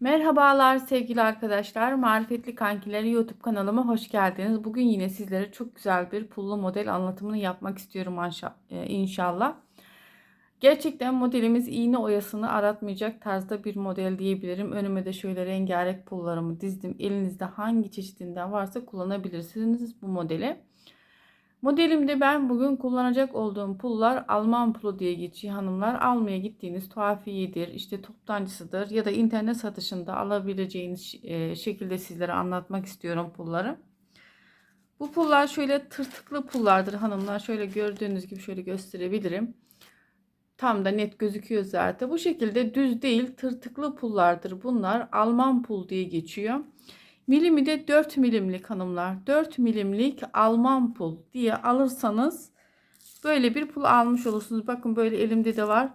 Merhabalar sevgili arkadaşlar. Marifetli Kankileri YouTube kanalıma hoş geldiniz. Bugün yine sizlere çok güzel bir pullu model anlatımını yapmak istiyorum e, inşallah. Gerçekten modelimiz iğne oyasını aratmayacak tarzda bir model diyebilirim. Önüme de şöyle rengarenk pullarımı dizdim. Elinizde hangi çeşidinden varsa kullanabilirsiniz bu modeli. Modelimde ben bugün kullanacak olduğum pullar Alman pulu diye geçiyor hanımlar. Almaya gittiğiniz tuhafiyedir, işte toptancısıdır ya da internet satışında alabileceğiniz e, şekilde sizlere anlatmak istiyorum pulları. Bu pullar şöyle tırtıklı pullardır hanımlar. Şöyle gördüğünüz gibi şöyle gösterebilirim. Tam da net gözüküyor zaten. Bu şekilde düz değil tırtıklı pullardır bunlar. Alman pul diye geçiyor. Milimi de 4 milimlik hanımlar. 4 milimlik Alman pul diye alırsanız böyle bir pul almış olursunuz. Bakın böyle elimde de var.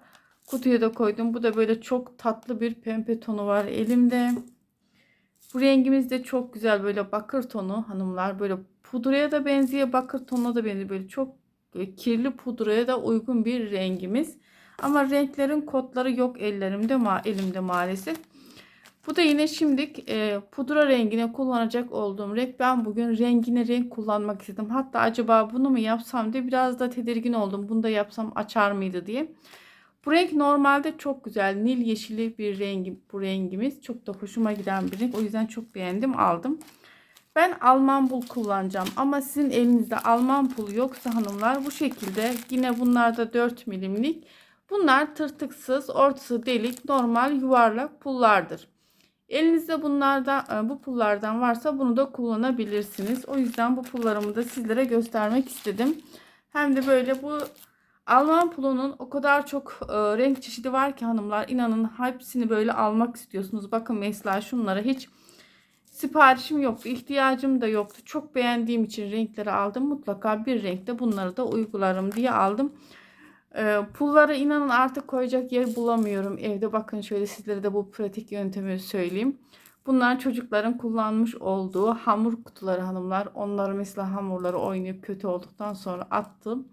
Kutuya da koydum. Bu da böyle çok tatlı bir pembe tonu var elimde. Bu rengimiz de çok güzel böyle bakır tonu hanımlar. Böyle pudraya da benziyor, bakır tonuna da benziyor. Böyle çok kirli pudraya da uygun bir rengimiz. Ama renklerin kodları yok ellerimde ma elimde maalesef. Bu da yine şimdilik e, pudra rengine kullanacak olduğum renk. Ben bugün rengine renk kullanmak istedim. Hatta acaba bunu mu yapsam diye biraz da tedirgin oldum. Bunu da yapsam açar mıydı diye. Bu renk normalde çok güzel. Nil yeşili bir rengi bu rengimiz. Çok da hoşuma giden bir renk. O yüzden çok beğendim aldım. Ben Alman pul kullanacağım. Ama sizin elinizde Alman pul yoksa hanımlar bu şekilde yine bunlarda 4 milimlik. Bunlar tırtıksız, ortası delik, normal yuvarlak pullardır. Elinizde bunlardan bu pullardan varsa bunu da kullanabilirsiniz. O yüzden bu pullarımı da sizlere göstermek istedim. Hem de böyle bu Alman pulunun o kadar çok e, renk çeşidi var ki hanımlar inanın hepsini böyle almak istiyorsunuz. Bakın mesela şunlara hiç siparişim yoktu, ihtiyacım da yoktu. Çok beğendiğim için renkleri aldım. Mutlaka bir renkte bunları da uygularım diye aldım. E, pulları inanın artık koyacak yer bulamıyorum evde. Bakın şöyle sizlere de bu pratik yöntemi söyleyeyim. Bunlar çocukların kullanmış olduğu hamur kutuları hanımlar. Onları mesela hamurları oynayıp kötü olduktan sonra attım.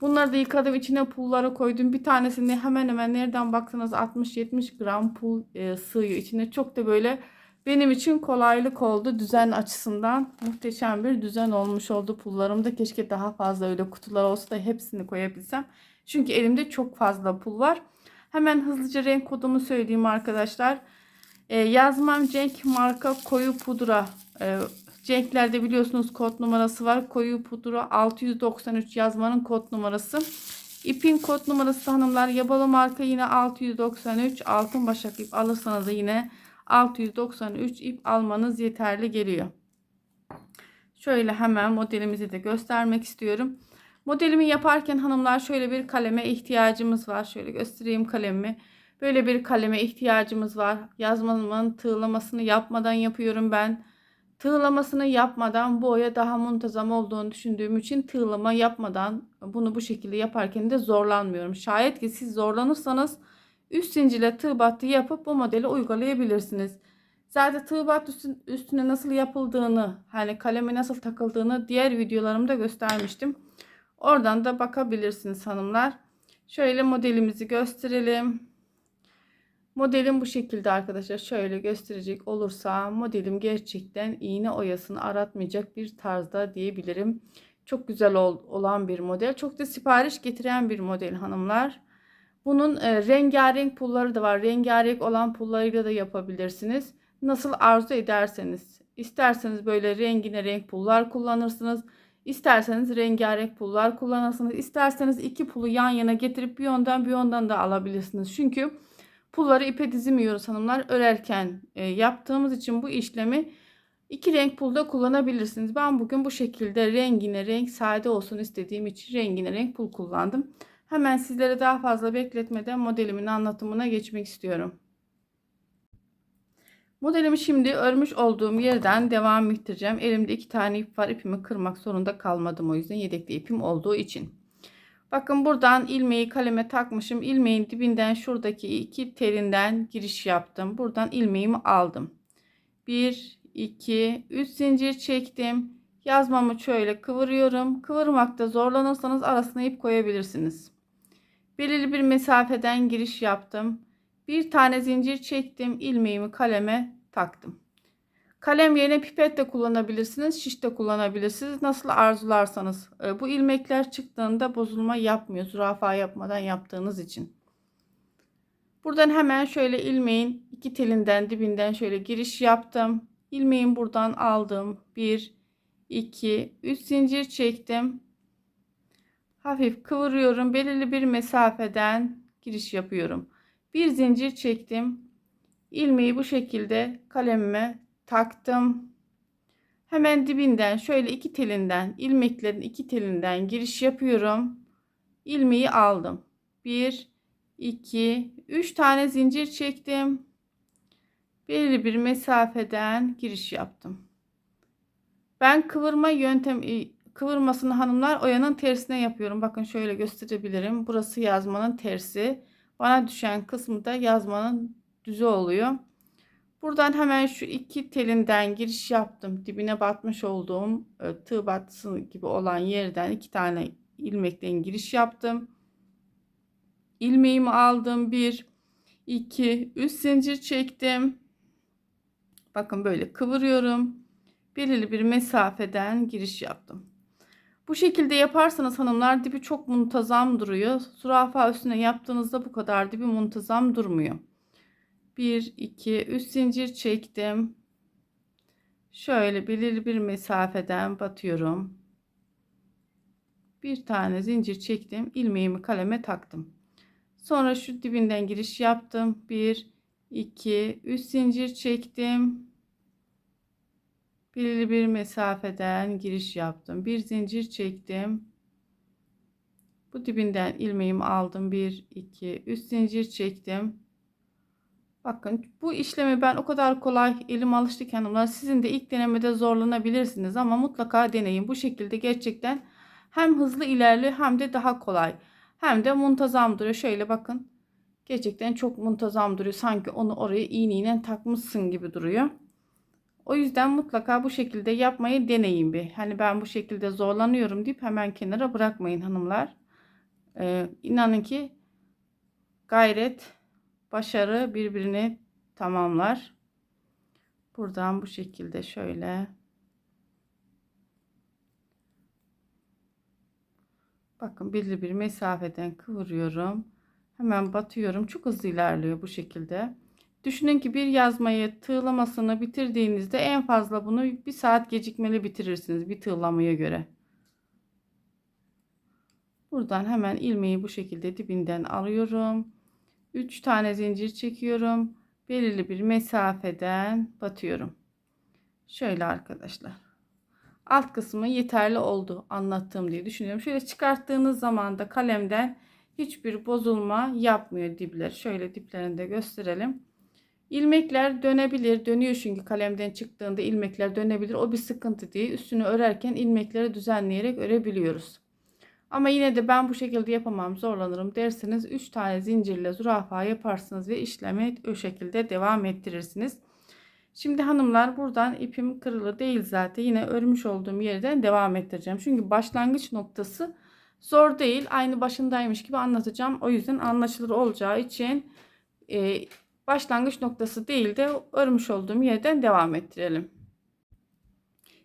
Bunları da yıkadım içine pulları koydum. Bir tanesini hemen hemen nereden baksanız 60-70 gram pul e, sığıyor. İçine çok da böyle benim için kolaylık oldu. Düzen açısından muhteşem bir düzen olmuş oldu pullarımda. Keşke daha fazla öyle kutular olsa da hepsini koyabilsem. Çünkü elimde çok fazla pul var. Hemen hızlıca renk kodumu söyleyeyim arkadaşlar. Ee, yazmam Cenk marka koyu pudra. Ee, Cenk'lerde biliyorsunuz kod numarası var. Koyu pudra 693 yazmanın kod numarası. İpin kod numarası hanımlar yabalı marka yine 693 altın başak ip alırsanız da yine 693 ip almanız yeterli geliyor. Şöyle hemen modelimizi de göstermek istiyorum. Modelimi yaparken hanımlar şöyle bir kaleme ihtiyacımız var. Şöyle göstereyim kalemimi. Böyle bir kaleme ihtiyacımız var. Yazmamın tığlamasını yapmadan yapıyorum ben. Tığlamasını yapmadan boya daha muntazam olduğunu düşündüğüm için tığlama yapmadan bunu bu şekilde yaparken de zorlanmıyorum. Şayet ki siz zorlanırsanız üst zincirle tığ battı yapıp bu modeli uygulayabilirsiniz. Zaten tığ battı üstüne nasıl yapıldığını, hani kaleme nasıl takıldığını diğer videolarımda göstermiştim. Oradan da bakabilirsiniz hanımlar. Şöyle modelimizi gösterelim. Modelim bu şekilde arkadaşlar. Şöyle gösterecek olursa modelim gerçekten iğne oyasını aratmayacak bir tarzda diyebilirim. Çok güzel ol, olan bir model. Çok da sipariş getiren bir model hanımlar. Bunun e, rengarenk pulları da var. Rengarenk olan pullarıyla da yapabilirsiniz. Nasıl arzu ederseniz. İsterseniz böyle rengine renk pullar kullanırsınız. İsterseniz rengarenk pullar kullanırsınız. İsterseniz iki pulu yan yana getirip bir yönden bir yönden de alabilirsiniz. Çünkü pulları ipe dizmiyoruz hanımlar. Örerken e, yaptığımız için bu işlemi iki renk pulda kullanabilirsiniz. Ben bugün bu şekilde rengine renk sade olsun istediğim için rengine renk pul kullandım. Hemen sizlere daha fazla bekletmeden modelimin anlatımına geçmek istiyorum. Modelimi şimdi örmüş olduğum yerden devam ettireceğim. Elimde iki tane ip var. İpimi kırmak zorunda kalmadım o yüzden yedekli ipim olduğu için. Bakın buradan ilmeği kaleme takmışım. İlmeğin dibinden şuradaki iki telinden giriş yaptım. Buradan ilmeğimi aldım. 1, 2, 3 zincir çektim. Yazmamı şöyle kıvırıyorum. Kıvırmakta zorlanırsanız arasına ip koyabilirsiniz. Belirli bir mesafeden giriş yaptım. Bir tane zincir çektim. ilmeğimi kaleme taktım. Kalem yerine pipet de kullanabilirsiniz. Şiş de kullanabilirsiniz. Nasıl arzularsanız. E, bu ilmekler çıktığında bozulma yapmıyor. Zürafa yapmadan yaptığınız için. Buradan hemen şöyle ilmeğin iki telinden dibinden şöyle giriş yaptım. İlmeğin buradan aldım. 1, 2, 3 zincir çektim. Hafif kıvırıyorum. Belirli bir mesafeden giriş yapıyorum. Bir zincir çektim. İlmeği bu şekilde kalemime taktım. Hemen dibinden şöyle iki telinden ilmeklerin iki telinden giriş yapıyorum. İlmeği aldım. 1 2 3 tane zincir çektim. Belirli bir mesafeden giriş yaptım. Ben kıvırma yöntem kıvırmasını hanımlar oyanın tersine yapıyorum. Bakın şöyle gösterebilirim. Burası yazmanın tersi. Bana düşen kısmı da yazmanın düzü oluyor. Buradan hemen şu iki telinden giriş yaptım. Dibine batmış olduğum e, tığ battısı gibi olan yerden iki tane ilmekten giriş yaptım. İlmeğimi aldım. Bir, iki, üç zincir çektim. Bakın böyle kıvırıyorum. Belirli bir mesafeden giriş yaptım. Bu şekilde yaparsanız hanımlar dibi çok muntazam duruyor. Zürafa üstüne yaptığınızda bu kadar dibi muntazam durmuyor. 1 2 3 zincir çektim. Şöyle belirli bir mesafeden batıyorum. Bir tane zincir çektim. ilmeğimi kaleme taktım. Sonra şu dibinden giriş yaptım. 1 2 3 zincir çektim. Belirli bir mesafeden giriş yaptım. Bir zincir çektim. Bu dibinden ilmeğimi aldım. 1 2 3 zincir çektim. Bakın bu işlemi ben o kadar kolay elim alıştı ki hanımlar. Sizin de ilk denemede zorlanabilirsiniz ama mutlaka deneyin. Bu şekilde gerçekten hem hızlı ilerliyor hem de daha kolay. Hem de muntazam duruyor. Şöyle bakın. Gerçekten çok muntazam duruyor. Sanki onu oraya iğneyle takmışsın gibi duruyor. O yüzden mutlaka bu şekilde yapmayı deneyin bir. Hani ben bu şekilde zorlanıyorum deyip hemen kenara bırakmayın hanımlar. Ee, inanın ki gayret başarı birbirini tamamlar. Buradan bu şekilde şöyle bakın belirli bir mesafeden kıvırıyorum. Hemen batıyorum. Çok hızlı ilerliyor bu şekilde. Düşünün ki bir yazmayı tığlamasını bitirdiğinizde en fazla bunu bir saat gecikmeli bitirirsiniz bir tığlamaya göre. Buradan hemen ilmeği bu şekilde dibinden alıyorum. 3 tane zincir çekiyorum. Belirli bir mesafeden batıyorum. Şöyle arkadaşlar. Alt kısmı yeterli oldu anlattığım diye düşünüyorum. Şöyle çıkarttığınız zaman da kalemden hiçbir bozulma yapmıyor dipler. Şöyle diplerini de gösterelim. İlmekler dönebilir. Dönüyor çünkü kalemden çıktığında ilmekler dönebilir. O bir sıkıntı değil. Üstünü örerken ilmekleri düzenleyerek örebiliyoruz. Ama yine de ben bu şekilde yapamam zorlanırım derseniz 3 tane zincirle zürafa yaparsınız ve işlemi o şekilde devam ettirirsiniz. Şimdi hanımlar buradan ipim kırılı değil zaten yine örmüş olduğum yerden devam ettireceğim. Çünkü başlangıç noktası zor değil. Aynı başındaymış gibi anlatacağım. O yüzden anlaşılır olacağı için e, başlangıç noktası değil de örmüş olduğum yerden devam ettirelim.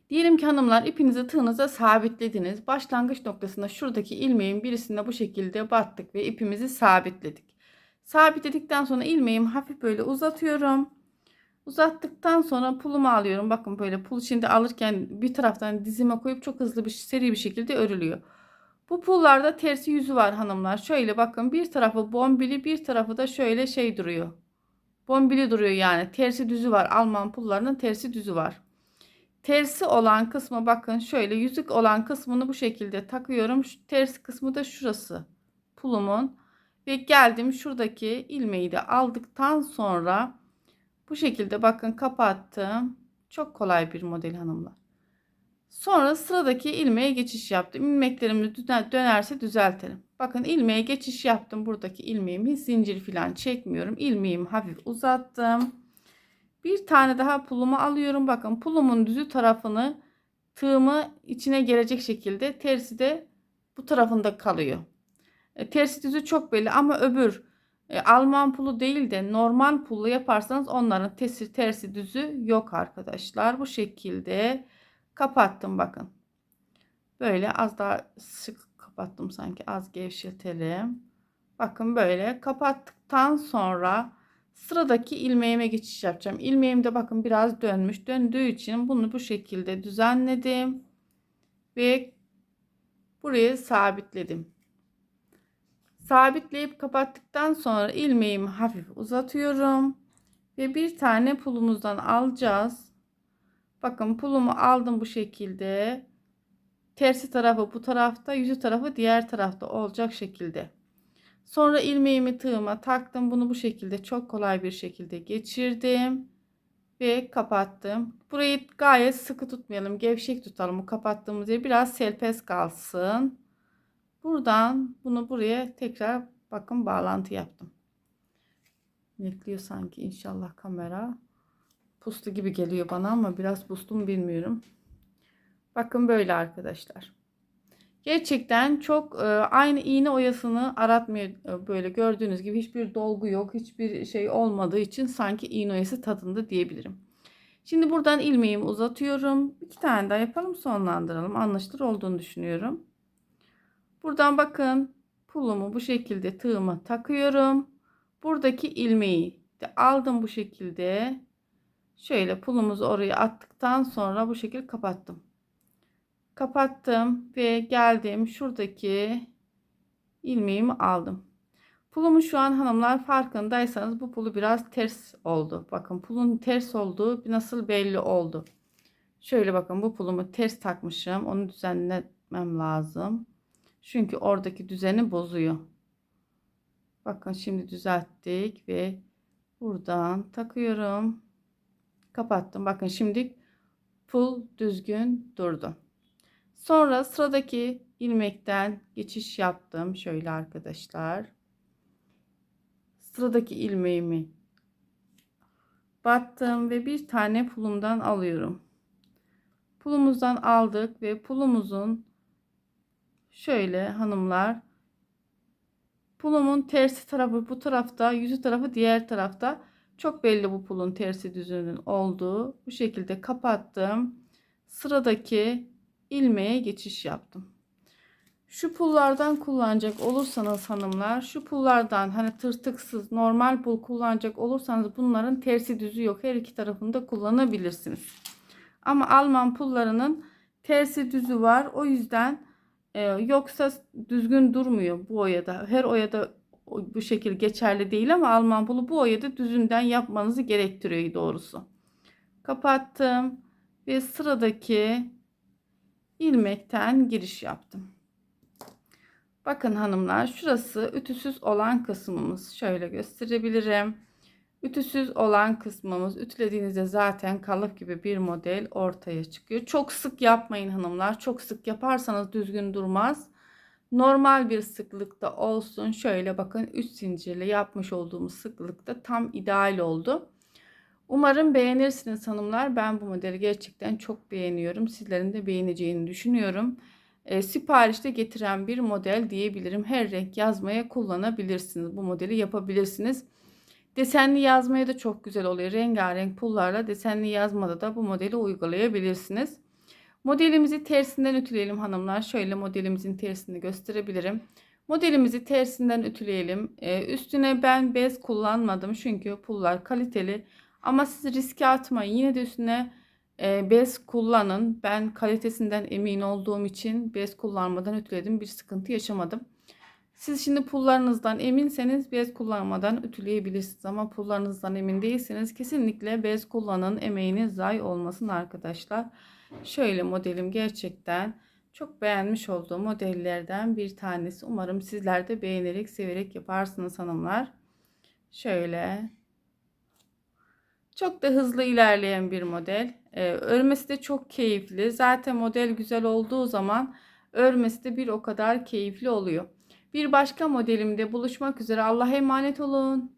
Diyelim ki hanımlar ipinizi tığınıza sabitlediniz. Başlangıç noktasında şuradaki ilmeğin birisine bu şekilde battık ve ipimizi sabitledik. Sabitledikten sonra ilmeğimi hafif böyle uzatıyorum. Uzattıktan sonra pulumu alıyorum. Bakın böyle pul şimdi alırken bir taraftan dizime koyup çok hızlı bir seri bir şekilde örülüyor. Bu pullarda tersi yüzü var hanımlar. Şöyle bakın bir tarafı bombili bir tarafı da şöyle şey duruyor. Bombili duruyor yani. Tersi düzü var. Alman pullarının tersi düzü var. Tersi olan kısmı bakın şöyle yüzük olan kısmını bu şekilde takıyorum. Şu ters kısmı da şurası. Pulumun. Ve geldim şuradaki ilmeği de aldıktan sonra bu şekilde bakın kapattım. Çok kolay bir model hanımlar. Sonra sıradaki ilmeğe geçiş yaptım. İlmeklerimi dönerse düzeltelim. Bakın ilmeğe geçiş yaptım. Buradaki ilmeğimi zincir falan çekmiyorum. İlmeğimi hafif uzattım. Bir tane daha pulumu alıyorum. Bakın pulumun düzü tarafını tığımı içine gelecek şekilde tersi de bu tarafında kalıyor. E, tersi düzü çok belli ama öbür e, Alman pulu değil de normal pullu yaparsanız onların tersi, tersi düzü yok arkadaşlar. Bu şekilde kapattım bakın. Böyle az daha sık kapattım sanki az gevşetelim. Bakın böyle kapattıktan sonra sıradaki ilmeğime geçiş yapacağım. İlmeğim de bakın biraz dönmüş. Döndüğü için bunu bu şekilde düzenledim. Ve buraya sabitledim. Sabitleyip kapattıktan sonra ilmeğimi hafif uzatıyorum. Ve bir tane pulumuzdan alacağız. Bakın pulumu aldım bu şekilde. Tersi tarafı bu tarafta, yüzü tarafı diğer tarafta olacak şekilde. Sonra ilmeğimi tığıma taktım. Bunu bu şekilde çok kolay bir şekilde geçirdim. Ve kapattım. Burayı gayet sıkı tutmayalım. Gevşek tutalım. Bu kapattığımız yer biraz selpes kalsın. Buradan bunu buraya tekrar bakın bağlantı yaptım. Netliyor sanki inşallah kamera. Puslu gibi geliyor bana ama biraz puslu mu bilmiyorum. Bakın böyle arkadaşlar. Gerçekten çok e, aynı iğne oyasını aratmıyor e, böyle gördüğünüz gibi hiçbir dolgu yok hiçbir şey olmadığı için sanki iğne oyası tadında diyebilirim. Şimdi buradan ilmeğimi uzatıyorum. İki tane daha yapalım sonlandıralım. Anlaşılır olduğunu düşünüyorum. Buradan bakın pulumu bu şekilde tığıma takıyorum. Buradaki ilmeği de aldım bu şekilde. Şöyle pulumuzu oraya attıktan sonra bu şekilde kapattım. Kapattım ve geldim şuradaki ilmeğimi aldım. Pulumu şu an hanımlar farkındaysanız bu pulu biraz ters oldu. Bakın pulun ters olduğu nasıl belli oldu. Şöyle bakın bu pulumu ters takmışım. Onu düzenlemem lazım. Çünkü oradaki düzeni bozuyor. Bakın şimdi düzelttik ve buradan takıyorum. Kapattım. Bakın şimdi pul düzgün durdu. Sonra sıradaki ilmekten geçiş yaptım. Şöyle arkadaşlar. Sıradaki ilmeğimi battım ve bir tane pulumdan alıyorum. Pulumuzdan aldık ve pulumuzun şöyle hanımlar pulumun tersi tarafı bu tarafta yüzü tarafı diğer tarafta çok belli bu pulun tersi düzünün olduğu bu şekilde kapattım sıradaki ilmeğe geçiş yaptım şu pullardan kullanacak olursanız hanımlar şu pullardan hani tırtıksız normal pul kullanacak olursanız bunların tersi düzü yok her iki tarafında kullanabilirsiniz ama Alman pullarının tersi düzü var o yüzden ee, yoksa düzgün durmuyor bu oyada. Her oyada bu şekil geçerli değil ama Alman pulu bu oyada düzünden yapmanızı gerektiriyor doğrusu. Kapattım ve sıradaki ilmekten giriş yaptım. Bakın hanımlar şurası ütüsüz olan kısmımız. Şöyle gösterebilirim. Ütüsüz olan kısmımız ütülediğinizde zaten kalıp gibi bir model ortaya çıkıyor. Çok sık yapmayın hanımlar. Çok sık yaparsanız düzgün durmaz. Normal bir sıklıkta olsun. Şöyle bakın 3 zincirli yapmış olduğumuz sıklıkta tam ideal oldu. Umarım beğenirsiniz hanımlar. Ben bu modeli gerçekten çok beğeniyorum. Sizlerin de beğeneceğini düşünüyorum. E, siparişte getiren bir model diyebilirim. Her renk yazmaya kullanabilirsiniz. Bu modeli yapabilirsiniz. Desenli yazmaya da çok güzel oluyor. Rengarenk pullarla desenli yazmada da bu modeli uygulayabilirsiniz. Modelimizi tersinden ütüleyelim hanımlar. Şöyle modelimizin tersini gösterebilirim. Modelimizi tersinden ütüleyelim. Ee, üstüne ben bez kullanmadım çünkü pullar kaliteli. Ama siz riske atmayın. Yine de üstüne e, bez kullanın. Ben kalitesinden emin olduğum için bez kullanmadan ütüledim. Bir sıkıntı yaşamadım. Siz şimdi pullarınızdan eminseniz bez kullanmadan ütüleyebilirsiniz ama pullarınızdan emin değilseniz kesinlikle bez kullanın emeğiniz zayi olmasın arkadaşlar. Şöyle modelim gerçekten çok beğenmiş olduğum modellerden bir tanesi. Umarım sizler de beğenerek severek yaparsınız hanımlar. Şöyle çok da hızlı ilerleyen bir model. Ee, örmesi de çok keyifli. Zaten model güzel olduğu zaman örmesi de bir o kadar keyifli oluyor. Bir başka modelimde buluşmak üzere. Allah'a emanet olun.